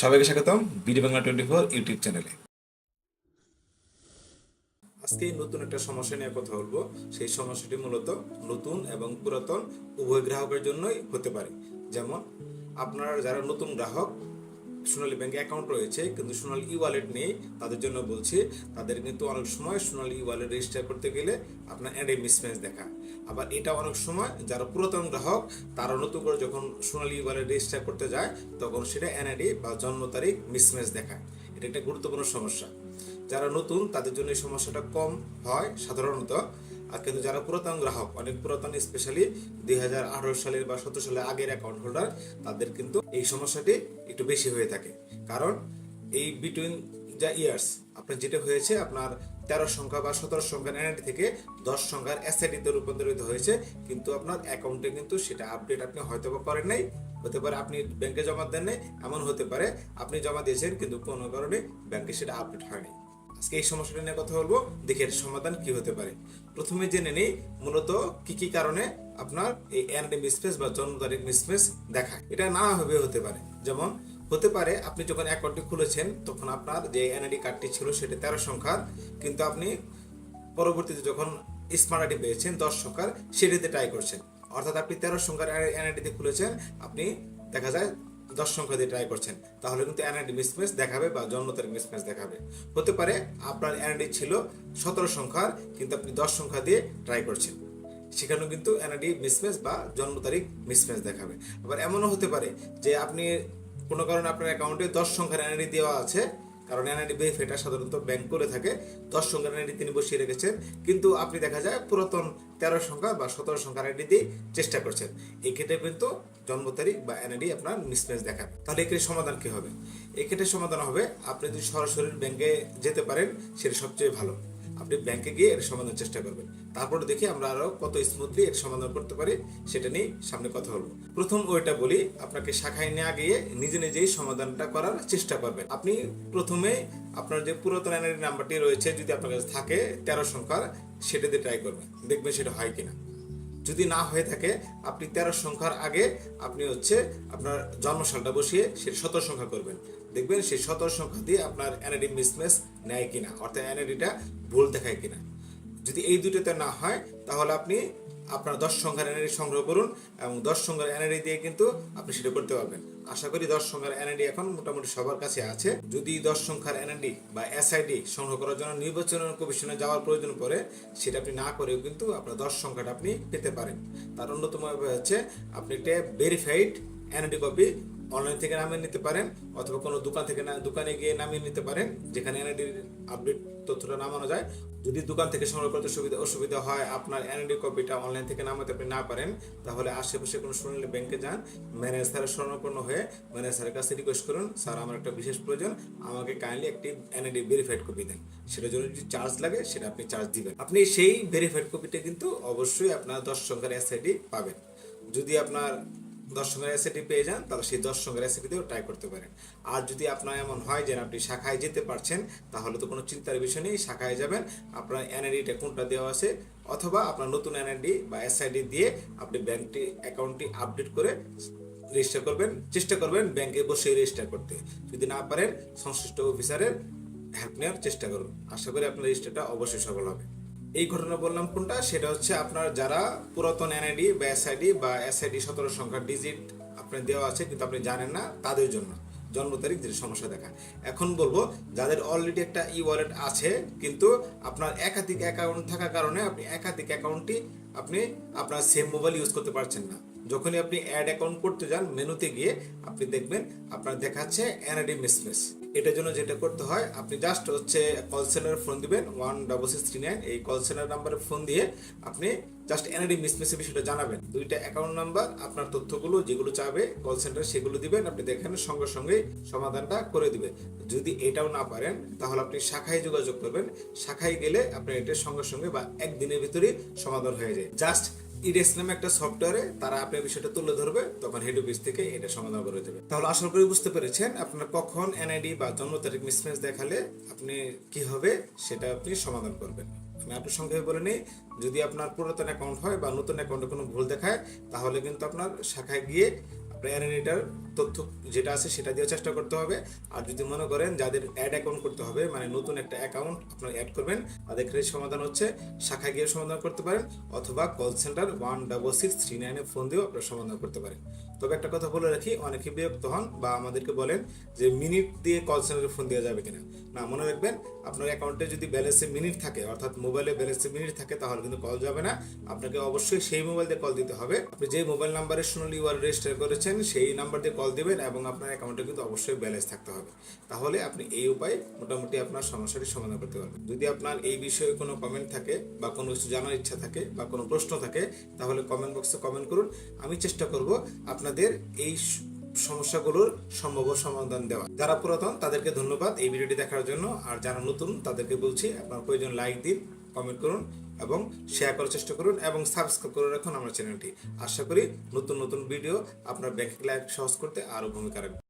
সবাইকে স্বাগতম BD Bangla twenty four YouTube চ্যানেলে। আজকে নতুন একটা সমস্যা নিয়ে কথা বলব। সেই সমস্যাটি মূলত নতুন এবং পুরাতন উভয় গ্রাহকের জন্যই হতে পারে। যেমন, আপনারা যারা নতুন গ্রাহক সোনালী ব্যাংকে অ্যাকাউন্ট রয়েছে, কিন্তু সোনালী ই ওয়ালেট নেই। তাদের জন্য বলছি, তাদের কিন্তু অনেক সময় সোনালী ই ওয়ালেট রেজিস্টার করতে গেলে আপনার অ্যাডে মিসম্যাচ দেখা। আবার এটা অনেক সময় যারা পুরাতন গ্রাহক, তারা নতুন করে যখন সোনালী ই ওয়ালেট রেজিস্টার করতে যায়, তখন সেটা এনআইডি বা জন্ম তারিখ মিসম্যাচ দেখায়। এটা একটা গুরুত্বপূর্ণ সমস্যা। যারা নতুন, তাদের জন্য এই সমস্যাটা কম হয় সাধারণত। আর কিন্তু যারা পুরাতন গ্রাহক, অনেক পুরাতন স্পেশালি দুই হাজার আঠারো সালের বা সতেরো সালের আগের অ্যাকাউন্ট হোল্ডার তাদের কিন্তু এই সমস্যাটি একটু বেশি হয়ে থাকে। কারণ এই বিটুইন যা ইয়ার্স আপনার যেটা হয়েছে, আপনার তেরো সংখ্যা বা সতেরো সংখ্যার এনআইডি থেকে দশ সংখ্যার এসআইডিতে রূপান্তরিত হয়েছে, কিন্তু আপনার অ্যাকাউন্টে কিন্তু সেটা আপডেট আপনি হয়তো বা করেন নাই। হতে পারে আপনি ব্যাংকে জমা দেন নাই, এমন হতে পারে, আপনি জমা দিয়েছেন, কিন্তু কোনো কারণে ব্যাংকে সেটা আপডেট হয়নি। আজকে এই সমস্যাটা নিয়ে কথা বলব। দেখি সমাধান কি হতে পারে। প্রথমে জেনে নেই মূলত কি কি কারণে আপনার এই এনআইডি মিসপ্লেস বা জন্ম তারিখ মিসপ্লেস দেখায় এটা নানাভাবে হতে পারে। যেমন, হতে পারে আপনি যখন অ্যাকাউন্টটি খুলেছেন, তখন আপনার যে এনআইডি কার্ডটি ছিল সেটা তেরো সংখ্যার। কিন্তু আপনি পরবর্তীতে যখন স্মার্ট আইডি পেয়েছেন, দশ সংখ্যার, সেটিতে ট্রাই করছেন। অর্থাৎ আপনি তেরো সংখ্যার এনআইডিতে খুলেছেন, আপনি দেখা যায় দশ সংখ্যা দিয়ে ট্রাই করছেন, তাহলে কিন্তু এনআইডি মিসম্যাচ দেখাবে বা জন্ম তারিখ মিসম্যাচ দেখাবে। হতে পারে আপনার এনআইডি ছিল সতেরো সংখ্যার, কিন্তু আপনি দশ সংখ্যা দিয়ে ট্রাই করছেন। সেখানেও কিন্তু এনআইডি মিসম্যাচ বা জন্ম তারিখ মিসম্যাচ দেখাবে। আবার এমনও হতে পারে যে আপনি কোনো কারণে আপনার অ্যাকাউন্টে দশ সংখ্যার এনআইডি দেওয়া আছে কারণ এনআইডি বেফ এটা সাধারণত ব্যাংক করে থাকে। দশ সংখ্যার এনআইডি তিনি বসিয়ে রেখেছেন। কিন্তু আপনি দেখা যায় পুরাতন তেরো সংখ্যা বা সতেরো সংখ্যার আইডি দিয়ে চেষ্টা করছেন। এই ক্ষেত্রে কিন্তু জন্ম তারিখ বা এনআইডি আপনার মিসম্যাচ দেখাবে। তাহলে এক্ষেত্রে সমাধান কি হবে? এক্ষেত্রে সমাধান হবে, আপনি যদি সরাসরি ব্যাংকে যেতে পারেন, সেটা সবচেয়ে ভালো। আপনি ব্যাংকে গিয়ে এর সমাধান চেষ্টা করবেন। তারপরে দেখি আমরা আরও কত স্মুথলি এর সমাধান করতে পারি, সেটা নিয়ে সামনে কথা বলব। প্রথম ওইটা বলি, আপনাকে শাখায় না গিয়ে নিজে নিজেই সমাধানটা করার চেষ্টা করবেন। আপনি প্রথমে আপনার যে পুরাতন এনআইডি নাম্বারটি রয়েছে, যদি আপনার কাছে থাকে তেরো সংখ্যার, সেটাতে ট্রাই করবেন। দেখবেন সেটা হয় কিনা। যদি না হয়ে থাকে, আপনি তেরো সংখ্যার আগে আপনি হচ্ছে আপনার জন্মসালটা বসিয়ে সেই সতেরো সংখ্যা করবেন। দেখবেন সেই সতেরো সংখ্যা দিয়ে আপনার এনআইডি মিসমেস নেয় কিনা, অর্থাৎ এনআইডিটা ভুল দেখায় কিনা। যদি এই দুটোতে না হয়, তাহলে আপনি আপনার দশ সংখ্যার এনআইডি সংগ্রহ করুন এবং দশ সংখ্যার এনআইডি দিয়ে কিন্তু আপনি সেটা করতে পারবেন। আশা করি দশ সংখ্যার এনআইডি এখন মোটামুটি সবার কাছে আছে। যদি দশ সংখ্যার এনআইডি বা এসআইডি সংগ্রহ করার জন্য নির্বাচন কমিশনে যাওয়ার প্রয়োজন পড়ে, সেটা আপনি না করেও কিন্তু আপনার দশ সংখ্যাটা আপনি পেতে পারেন। তার অন্যতম হচ্ছে আপনি একটা ভেরিফাইড এনআইডি কপি অনলাইন থেকে নামিয়ে নিতে পারেন, অথবা কোনো দোকান থেকে না দোকানে গিয়ে নামিয়ে নিতে পারেন, যেখানে এনআইডির আপডেট তথ্যটা নামানো যায়। যদি দোকান থেকে সংগ্রহ করতে সুবিধা অসুবিধা হয়, আপনার এনআইডি কপিটা অনলাইন থেকে নামাতে আপনি না পারেন, তাহলে আশেপাশে কোনো সোনালী ব্যাংকে যান, ম্যানেজার স্যারের স্মরণাপন্ন হয়ে ম্যানেজার স্যারের কাছে রিকোয়েস্ট করুন, স্যার, আমার একটা বিশেষ প্রয়োজন, আমাকে কাইন্ডলি একটি এনআইডি ভেরিফাইড কপি দেন। সেটার জন্য যদি চার্জ লাগে, সেটা আপনি চার্জ দিবেন। আপনি সেই ভেরিফাইড কপিটা কিন্তু অবশ্যই আপনার দশ সংখ্যার এসআইডি পাবেন। যদি আপনার সংখ্যার অ্যাসেটি পেয়ে যান, তাহলে সেই দশ সংখ্যার দিয়েও ট্রাই করতে পারেন। আর যদি আপনার এমন হয় যে আপনি শাখায় যেতে পারছেন, তাহলে তো কোনো চিন্তার বিষয় নেই, শাখায় যাবেন, আপনার এনআইডিটা কোনটা দেওয়া আছে, অথবা আপনার নতুন এনআইডি বা এসআইডি দিয়ে আপনি ব্যাংকটি, অ্যাকাউন্টটি আপডেট করে রেজিস্টার করবেন, চেষ্টা করবেন ব্যাংকে বসে রেজিস্টার করতে। যদি না পারেন, সংশ্লিষ্ট অফিসারের হেল্প নেওয়ার চেষ্টা করুন। আশা করি আপনার রেজিস্টারটা অবশ্যই সফল হবে। এই ঘটনা বললাম কোনটা? সেটা হচ্ছে আপনার যারা পুরাতন এনআইডি বা এসআইডি বা এসআইডি সতেরো সংখ্যার ডিজিট আপনার দেওয়া আছে, কিন্তু আপনি জানেন না, তাদের জন্য। জন্ম তারিখ যেটা সমস্যা দেখা। এখন বলব, যাদের অলরেডি একটা ই ওয়ালেট আছে, কিন্তু আপনার একাধিক অ্যাকাউন্ট থাকার কারণে আপনি একাধিক অ্যাকাউন্টটি আপনি আপনার সেম মোবাইল ইউজ করতে পারছেন না। যখনই আপনি অ্যাড অ্যাকাউন্ট করতে যান মেনুতে গিয়ে আপনি দেখবেন, আপনার দেখাচ্ছে এনআইডি মিসমিস এটার জন্য যেটা করতে হয়, আপনি জাস্ট হচ্ছে কল সেন্টারে ফোন দিবেন one double six three nine এই কল সেন্টার নাম্বারে ফোন দিয়ে আপনি জাস্ট এনআইডি মিসমিসের বিষয়টা জানাবেন। দুইটা অ্যাকাউন্ট নাম্বার আপনার তথ্যগুলো যেগুলো চাবে কল সেন্টার সেগুলো দিবেন, আপনি দেখেন সঙ্গে সঙ্গে সমাধানটা করে দিবে। যদি এটাও না পারেন, তাহলে আপনি শাখায় যোগাযোগ করবেন। শাখায় গেলে আপনার এটা সঙ্গে সঙ্গে বা একদিনের ভিতরেই সমাধান হয়ে যায়। জাস্ট ইডেক্স নামে একটা সফটওয়্যারে তারা আপনার বিষয়টা তুলে ধরবে, তখন হেড অফিস থেকে এটা সমাধান করে দেবে। তাহলে আশা করি বুঝতে পেরেছেন, আপনার কখন এনআইডি বা জন্ম তারিখ মিসম্যাচ দেখালে আপনি কি হবে সেটা আপনি সমাধান করবেন। আমি আপনার সংক্ষেপে বলে নিই, যদি আপনার পুরাতন অ্যাকাউন্ট হয় বা নতুন অ্যাকাউন্টে কোনো ভুল দেখায়, তাহলে কিন্তু আপনার শাখায় গিয়ে আপনার এটার তথ্য যেটা আছে সেটা দিয়ে চেষ্টা করতে হবে। আর যদি মনে করেন যাদের অ্যাড অ্যাকাউন্ট করতে হবে মানে নতুন একটা অ্যাকাউন্ট আপনার অ্যাড করবেন, তাদের ক্ষেত্রে সমাধান হচ্ছে, শাখা গিয়ে সমাধান করতে পারেন, অথবা call centre one double six three নাইনে ফোন দিয়েও আপনার সমাধান করতে পারেন। তবে একটা কথা বলে রাখি, অনেকে বিরক্ত হন বা আমাদেরকে বলেন যে মিনিট দিয়ে কল সেন্টারে ফোন দেওয়া যাবে কিনা। না, মনে রাখবেন, আপনার অ্যাকাউন্টে যদি ব্যালেন্সে মিনিট থাকে, অর্থাৎ মোবাইলে ব্যালেন্সে মিনিট থাকে, তাহলে কিন্তু কল যাবে না। আপনাকে অবশ্যই সেই মোবাইল দিয়ে কল দিতে হবে। আপনি যে মোবাইল নাম্বারে সোনালী ওয়ার রেজিস্টার করেছেন, সেই নাম্বার দিয়ে কল দিবেন এবং আপনার অ্যাকাউন্টে কিন্তু অবশ্যই ব্যালেন্স থাকতে হবে। তাহলে আপনি এই উপায়ে মোটামুটি আপনার সমস্যাটি সমাধান করতে পারবেন। যদি আপনার এই বিষয়ে কোনো কমেন্ট থাকে বা কোনো কিছু জানার ইচ্ছা থাকে বা কোনো প্রশ্ন থাকে, তাহলে কমেন্ট বক্সে কমেন্ট করুন। আমি চেষ্টা করব আপনাদের এই সমস্যাগুলোর সম্ভাব্য সমাধান দেওয়া। যারা পুরাতন, তাদেরকে ধন্যবাদ এই ভিডিওটি দেখার জন্য। আর যারা নতুন, তাদেরকে বলছি আপনার প্রয়োজন লাইক দিন কমেন্ট করুন এবং শেয়ার করার চেষ্টা করুন এবং সাবস্ক্রাইব করে রাখুন আমার চ্যানেলটি আশা করি নতুন নতুন ভিডিও আপনার ব্যাংকিং লাইফ সহজ করতে আরও ভূমিকা রাখবে।